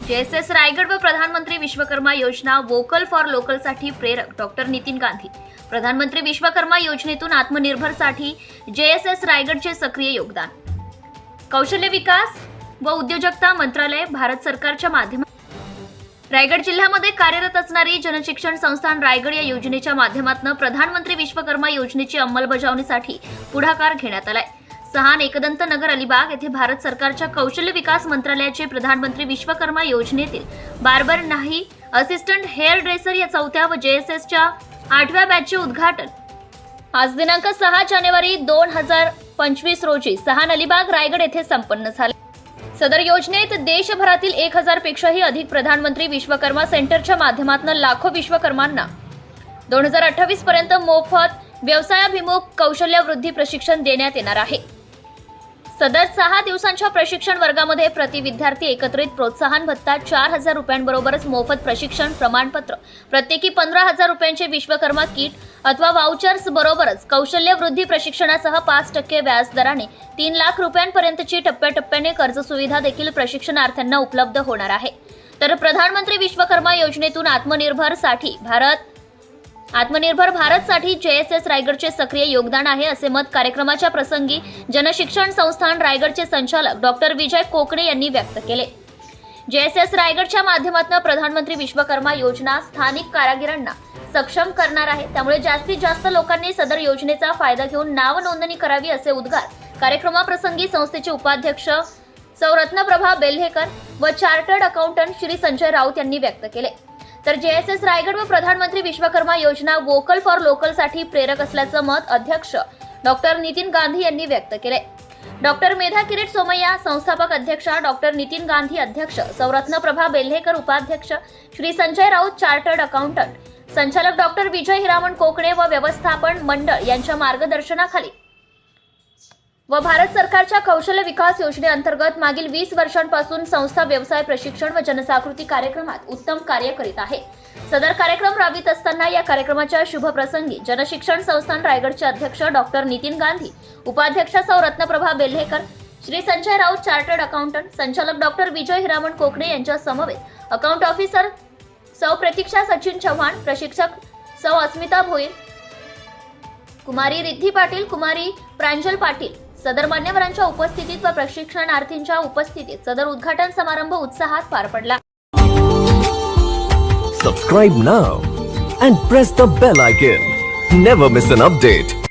JSS Raigad व प्रधानमंत्री विश्वकर्मा योजना वोकल फॉर लोकलसाठी प्रेरक डॉक्टर नितीन गांधी. प्रधानमंत्री विश्वकर्मा योजनेतून आत्मनिर्भरसाठी जेएसएस रायगडचे सक्रिय योगदान. कौशल्य विकास व उद्योजकता मंत्रालय भारत सरकारच्या माध्यमात रायगड जिल्ह्यामध्ये कार्यरत असणारी जनशिक्षण संस्थान रायगड या योजनेच्या माध्यमातून प्रधानमंत्री विश्वकर्मा योजनेची अंमलबजावणीसाठी पुढाकार घेण्यात आलाय. सहान एकदंत नगर अलिबाग येथे भारत सरकारच्या कौशल्य विकास मंत्रालयाचे प्रधानमंत्री विश्वकर्मा योजनेतील बार्बर नाही असिस्टंट हेअर ड्रेसर या चौथ्या व जेएसएसच्या आठव्या बॅचचे उद्घाटन. आज दिनांक सहा जानेवारी दोन हजार पंचवीस रोजी सहान अलिबाग रायगड येथे संपन्न झाले. सदर योजनेत देशभरातील एक हजार पेक्षाही अधिक प्रधानमंत्री विश्वकर्मा सेंटरच्या माध्यमातून लाखो विश्वकर्मांना दोन हजार अठ्ठावीस पर्यंत मोफत व्यवसायाभिमुख कौशल्य वृद्धी प्रशिक्षण देण्यात येणार आहे. सदर सहा दिवसांच्या प्रशिक्षण वर्गामध्ये प्रति विद्यार्थी एकत्रित प्रोत्साहन भत्ता चार हजार रुपयांबरोबरच मोफत प्रशिक्षण प्रमाणपत्र प्रत्येकी पंधरा हजार रुपयांचे विश्वकर्मा किट अथवा वाउचर्स बरोबरच कौशल्य वृद्धी प्रशिक्षणासह पाच टक्के व्याज दराने तीन लाख रुपयांपर्यंतची टप्प्याटप्प्याने कर्ज सुविधा देखील प्रशिक्षणार्थ्यांना उपलब्ध होणार आहे. तर प्रधानमंत्री विश्वकर्मा योजनेतून आत्मनिर्भरसाठी भारत आत्मनिर्भर भारतसाठी जेएसएस रायगडचे सक्रिय योगदान आहे असे मत कार्यक्रमाच्या प्रसंगी जनशिक्षण संस्थान रायगडचे संचालक डॉक्टर विजय कोकणे यांनी व्यक्त केले. जेएसएस रायगडच्या माध्यमातून प्रधानमंत्री विश्वकर्मा योजना स्थानिक कारागिरांना सक्षम करणार आहे. त्यामुळे जास्तीत जास्त लोकांनी सदर योजनेचा फायदा घेऊन नाव नोंदणी करावी असे उद्गार कार्यक्रमाप्रसंगी संस्थेचे उपाध्यक्ष सौरत्नप्रभा बेल्हेकर व चार्टर्ड अकाउंटंट श्री संजय राऊत यांनी व्यक्त केले. तर जेएसएस रायगड व प्रधानमंत्री विश्वकर्मा योजना वोकल फॉर लोकलसाठी प्रेरक असल्याचं मत अध्यक्ष डॉक्टर नितीन गांधी यांनी व्यक्त केले डॉक्टर मेधा किरीट सोमय्या संस्थापक अध्यक्षा डॉक्टर नितीन गांधी अध्यक्ष सौरत्नप्रभा बेल्हेकर उपाध्यक्ष श्री संजय राऊत चार्टर्ड अकाउंटंट संचालक डॉक्टर विजय हिरामण कोकणे व व्यवस्थापन मंडळ यांच्या मार्गदर्शनाखाली व भारत सरकारच्या कौशल्य विकास योजनेअंतर्गत मागील वीस वर्षांपासून संस्था व्यवसाय प्रशिक्षण व जनजागृती कार्यक्रमात उत्तम कार्य करीत आहे. सदर कार्यक्रम राबवित असताना या कार्यक्रमाच्या शुभप्रसंगी जनशिक्षण संस्थान रायगडचे अध्यक्ष डॉक्टर नितीन गांधी उपाध्यक्ष सौ. रत्नप्रभा बेल्हेकर श्री संजय राऊत चार्टर्ड अकाउंटंट संचालक डॉक्टर विजय हिरामण कोकणे यांच्या समवेत अकाउंट ऑफिसर सौ. प्रतीक्षा सचिन चव्हाण प्रशिक्षक सौ. अस्मिता भोईर कुमारी रिद्धी पाटील कुमारी प्रांजल पाटील सदर मान्यवरांच्या उपस्थितीत व प्रशिक्षणार्थींच्या उपस्थितीत सदर उद्घाटन समारंभ उत्साहात पार पडला. Subscribe now and press the bell icon never miss an update